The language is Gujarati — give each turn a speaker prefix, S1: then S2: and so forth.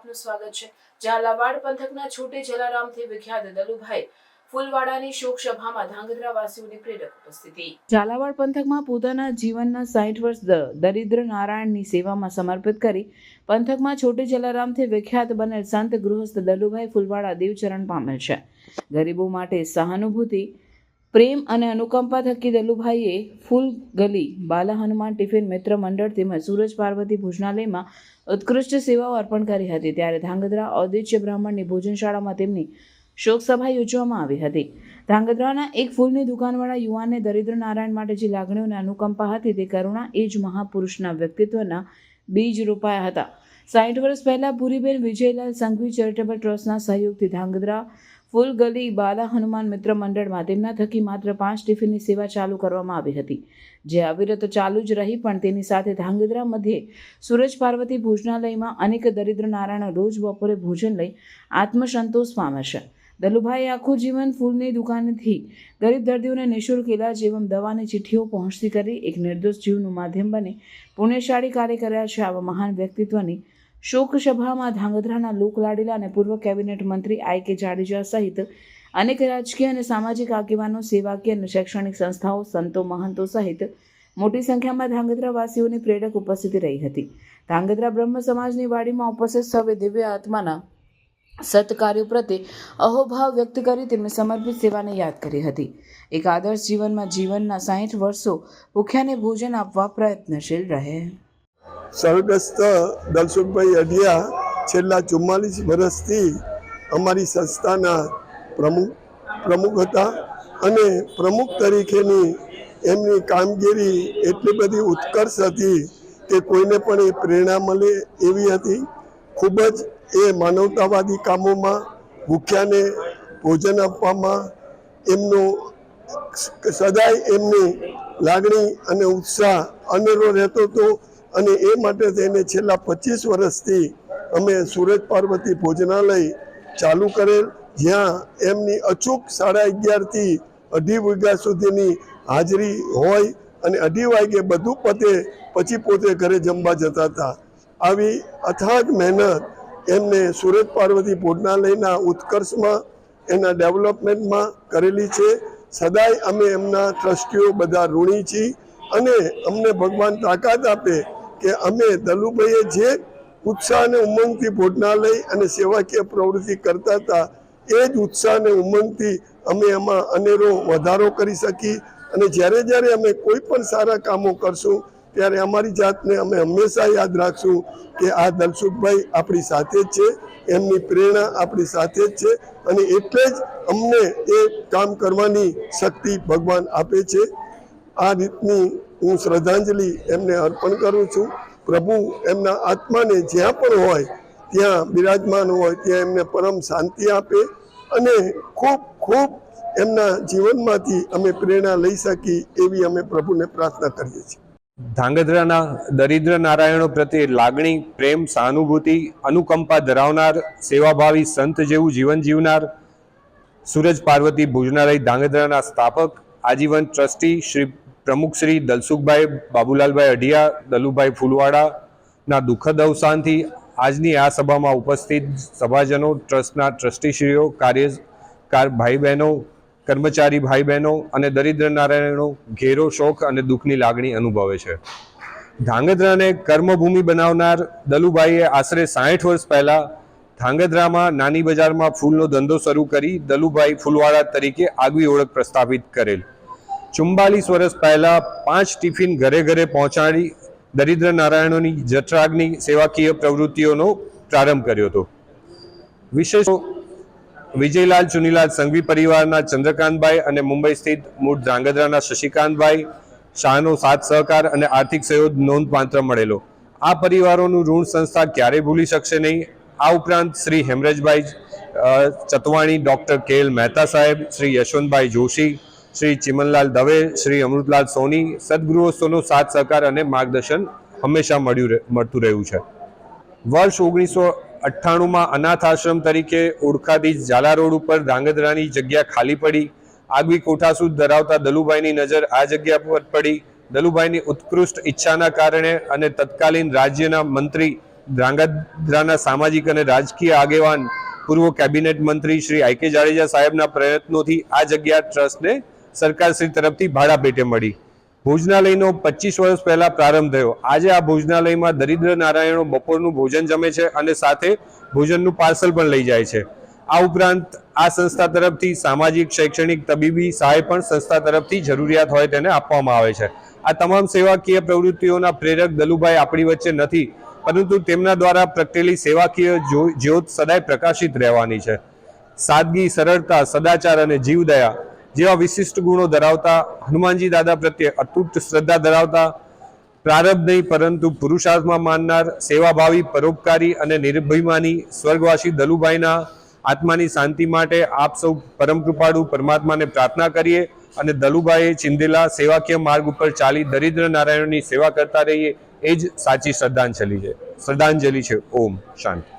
S1: આપનું સ્વાગત છે. ઝાલાવાડ પંથકના છોટે જલારામથી વિખ્યાત દલુભાઈ ફૂલવાડાની શોક સભામાં ધાંગધ્રા વાસીઓની પ્રેરક ઉપસ્થિતિ. ઝાલાવાડ પંથકમાં પોતાના જીવનના સાઠ વર્ષ દરિદ્ર નારાયણની સેવામાં સમર્પિત કરી પંથકમાં છોટે જલારામથી વિખ્યાત બનેલ સંત ગૃહસ્થ દલુભાઈ ફૂલવાડા દેવચરણ પામેલ છે. ગરીબો માટે સહાનુભૂતિ પ્રેમ અને અનુકંપા થકી દલુભાઈએ ફૂલ ગલી, બાલા હનુમાન ટિફિન મિત્ર મંડળ તેમજ સૂરજ પાર્વતી ભોજનાલયમાં ઉત્કૃષ્ટ સેવાઓ અર્પણ કરી હતી. ત્યારે ધાંગધ્રા ઔદિત્ય બ્રાહ્મણની ભોજનશાળામાં તેમની શોક સભા યોજવામાં આવી હતી. ધાંગધ્રાના એક ફૂલની દુકાનવાળા યુવાનને દરિદ્ર નારાયણ માટે જે લાગણીઓ અને અનુકંપા હતી તે કરુણા એ જ મહાપુરુષના વ્યક્તિત્વના બીજ રોપાયા હતા. સાઠ વર્ષ પહેલાં પૂરીબેન વિજયલાલ સંઘવી ચેરિટેબલ ટ્રસ્ટના સહયોગથી ધાંગધ્રા ફૂલ ગલી બાલા હનુમાન મિત્ર મંડળમાં તેમના થકી માત્ર પાંચ ટિફિનની સેવા ચાલુ કરવામાં આવી હતી. જે અવિરત ચાલુ જ રહી, પણ તેની સાથે ધાંગધ્રા મધ્યે સૂરજ પાર્વતી ભોજનાલયમાં અનેક દરિદ્ર નારાયણ રોજ બપોરે ભોજન લઈ આત્મસંતોષ પામે છે. દલુભાઈએ આખું જીવન ફૂલની દુકાનથી ગરીબ દર્દીઓને નિઃશુલ્ક ઇલાજ એવં દવાની ચિઠ્ઠીઓ પહોંચતી કરી એક નિર્દોષ જીવનું માધ્યમ બની પુણ્યશાળી કાર્ય કર્યા છે આવા મહાન વ્યક્તિત્વની શોક સભામાં ધાંગધ્રાના લોકલાડીલા અને પૂર્વ કેબિનેટ મંત્રી આઈ કે જાડેજા સહિત અનેક રાજકીય અને સામાજિક આગેવાનો, સેવાકીય અને શૈક્ષણિક સંસ્થાઓ, સંતો, મહંતો સહિત મોટી સંખ્યામાં ધાંગધ્રાવાસીઓની પ્રેરક ઉપસ્થિતિ રહી હતી. ધાંગધ્રા બ્રહ્મ સમાજની વાડીમાં ઉપસ્થિત સૌએ દિવ્ય આત્માના સત્કાર્યો પ્રત્યે અહોભાવ વ્યક્ત કરી તેમને સમર્પિત સેવાને યાદ કરી હતી. એક આદર્શ જીવનમાં જીવનના સાહીઠ વર્ષો ભૂખ્યાને ભોજન આપવા પ્રયત્નશીલ રહે.
S2: સ્વર્ગસ્થ દલસુખભાઈ અઢિયા છેલ્લા ચુમ્માલીસ વર્ષથી અમારી સંસ્થાના પ્રમુખ પ્રમુખ હતા અને પ્રમુખ તરીકેની એમની કામગીરી એટલી બધી ઉત્કર્ષ હતી કે કોઈને પણ એ પ્રેરણા મળે એવી હતી. ખૂબ જ એ માનવતાવાદી કામોમાં ભૂખ્યાને ભોજન આપવામાં એમનું સદાય એમની લાગણી અને ઉત્સાહ અનેરો રહેતો હતો અને એ માટે થઈને છેલ્લા પચીસ વર્ષથી અમે સુરજ પાર્વતી ભોજનાલય ચાલુ કરેલ, જ્યાં એમની અચૂક સાડા અગિયારથી અઢી વાગ્યા સુધીની હાજરી હોય અને અઢી વાગે બધું પતે, પછી પોતે ઘરે જમવા જતા હતા. આવી અથાગ મહેનત એમને સુરત પાર્વતી ભોજનાલયના ઉત્કર્ષમાં, એના ડેવલપમેન્ટમાં કરેલી છે. સદાય અમે એમના ટ્રસ્ટીઓ બધા ઋણી છીએ અને અમને ભગવાન તાકાત આપે કે અમે દલુભાઈએ જે ઉત્સાહ અને ઉમંગથી ભોજનાલય અને સેવાકીય પ્રવૃત્તિ કરતા હતા, એ જ ઉત્સાહ અને ઉમંગથી અમે એમાં અનેરો વધારો કરી શકી અને જ્યારે જ્યારે અમે કોઈ પણ સારા કામો કરશું, ત્યારે અમારી જાતને અમે હંમેશા યાદ રાખશું કે આ દલસુખભાઈ આપણી સાથે જ છે, એમની પ્રેરણા આપણી સાથે જ છે અને એટલે જ અમને એ કામ કરવાની શક્તિ ભગવાન આપે છે. આ રીતની હું શ્રદ્ધાંજલિ એમને અર્પણ કરું છું. પ્રભુ એમના આત્માને જ્યાં પણ હોય, ત્યાં બિરાજમાન હોય, ત્યાં એમને પરમ શાંતિ આપે અને ખૂબ ખૂબ એમના જીવનમાંથી અમે પ્રેરણા લઈ શકીએ એવી અમે પ્રભુને પ્રાર્થના કરીએ છીએ.
S3: ધાંગધ્રાના દરિદ્ર નારાયણો પ્રત્યે લાગણી, પ્રેમ, સહાનુભૂતિ, અનુકંપા ધરાવનાર, સેવાભાવી સંત જેવું જીવન જીવનાર સૂરજ પાર્વતી ભોજનાલય ધાંગધ્રાના સ્થાપક, આજીવન ટ્રસ્ટી શ્રી પ્રમુખ શ્રી દલસુખભાઈ બાબુલાલભાઈ અઢિયા, દલુભાઈ ફૂલવાડાના દુઃખદ અવસાનથી આજની આ સભામાં ઉપસ્થિત સભાજનો, ટ્રસ્ટના ટ્રસ્ટીશ્રીઓ, કાર્યકાર ભાઈ બહેનો કર્મચારી ભાઈ બહેનો અને દરિદ્ર નારાયણો ઘેરો શોખ અને દુઃખની લાગણી અનુભવે છે. ધાંગધ્રાને કર્મભૂમિ બનાવનાર દલુભાઈએ આશરે સાઠ વર્ષ પહેલાં ધાંગધ્રામાં નાની બજારમાં ફૂલનો ધંધો શરૂ કરી દલુભાઈ ફૂલવાળા તરીકે આગવી ઓળખ પ્રસ્થાપિત કરેલ. ચુમ્બાલીસ વર્ષ પહેલા પાંચ ટિફિન ઘરે ઘરે પહોંચાડી દરિદ્ર નારાયણોની જઠરાગની સેવાકીય પ્રવૃત્તિઓનો પ્રારંભ કર્યો હતો. વિશેષ વિજયલાલ ચુનીલાલ સંઘવી પરિવારના ચંદ્રકાંતભાઈ અને મુંબઈ સ્થિત મૂળ ધ્રાંગધ્રાના શશિકાંતભાઈ શાહનો સાથ સહકાર અને આર્થિક સહયોગ નોંધપાત્ર મળેલો. આ પરિવારોનું ઋણ સંસ્થા ક્યારેય ભૂલી શકશે નહીં. આ ઉપરાંત Shri Hemrajbhai Chatwani, doctor K L Mehta સાહેબ, શ્રી યશવંતભાઈ જોશી શ્રી ચિમનલાલ દવે, શ્રી અમૃતલાલ સોની સદગૃહસ્થોનો સાથ, સહકાર અને માર્ગદર્શન હંમેશા મળ્યું મળતું રહ્યું છે. વર્ષ ઓગણીસો અઠ્ઠાણુંમાં અનાથ આશ્રમ તરીકે ઓળખાતી ઝાલા રોડ ઉપર ધાંગધ્રાની જગ્યા ખાલી પડી. આગવી કોઠાસૂદ ધરાવતા દલુભાઈની નજર આ જગ્યા પર પડી. દલુભાઈની ઉત્કૃષ્ટ ઈચ્છાના કારણે અને તત્કાલીન રાજ્યના મંત્રી ધ્રાંગધ્રાના સામાજિક અને રાજકીય આગેવાન, પૂર્વ કેબિનેટ મંત્રી શ્રી આઈ કે જાડેજા સાહેબના પ્રયત્નોથી આ જગ્યા ટ્રસ્ટને સરકારશ્રી તરફથી ભાડા પેટે મળી. ભોજનાલયનો પચીસ વર્ષ પહેલા પ્રારંભ થયો. આજે આ ભોજનાલયમાં દરિદ્ર નારાયણો બપોરનું ભોજન જમે છે અને સાથે ભોજનનું પાર્સલ પણ લઈ જાય છે. આ ઉપરાંત આ સંસ્થા તરફથી સામાજિક, શૈક્ષણિક તબીબી સહાય પણ સંસ્થા તરફથી જરૂરિયાત હોય તેને આપવામાં આવે છે. આ તમામ સેવાકીય પ્રવૃત્તિઓના પ્રેરક દલુભાઈ આપણી વચ્ચે નથી, પરંતુ તેમના દ્વારા પ્રગટેલી સેવાકીય જ્યોત સદાય પ્રકાશિત રહેવાની છે. સાદગી, સરળતા, સદાચાર અને જીવદયા જેવા વિશિષ્ટ ગુણો ધરાવતા, હનુમાનજી દાદા પ્રત્યે અતૂટ શ્રદ્ધા ધરાવતા, પ્રારબ્ધ નહીં, પરંતુ પુરુષાર્થમાં માનનાર, સેવાભાવી, પરોપકારી અને નિર્ભયમાની, સ્વર્ગવાસી દલુભાઈના આત્માની શાંતિ માટે આપ સૌ પરમ કૃપાળુ પરમાત્માને પ્રાર્થના કરીએ અને દલુભાઈએ ચિંધેલા સેવાકીય માર્ગ ઉપર ચાલી દરિદ્ર નારાયણની સેવા કરતા રહીએ. એ જ સાચી શ્રદ્ધાંજલિ છે. શ્રદ્ધાંજલિ છે. ઓમ શાંતિ.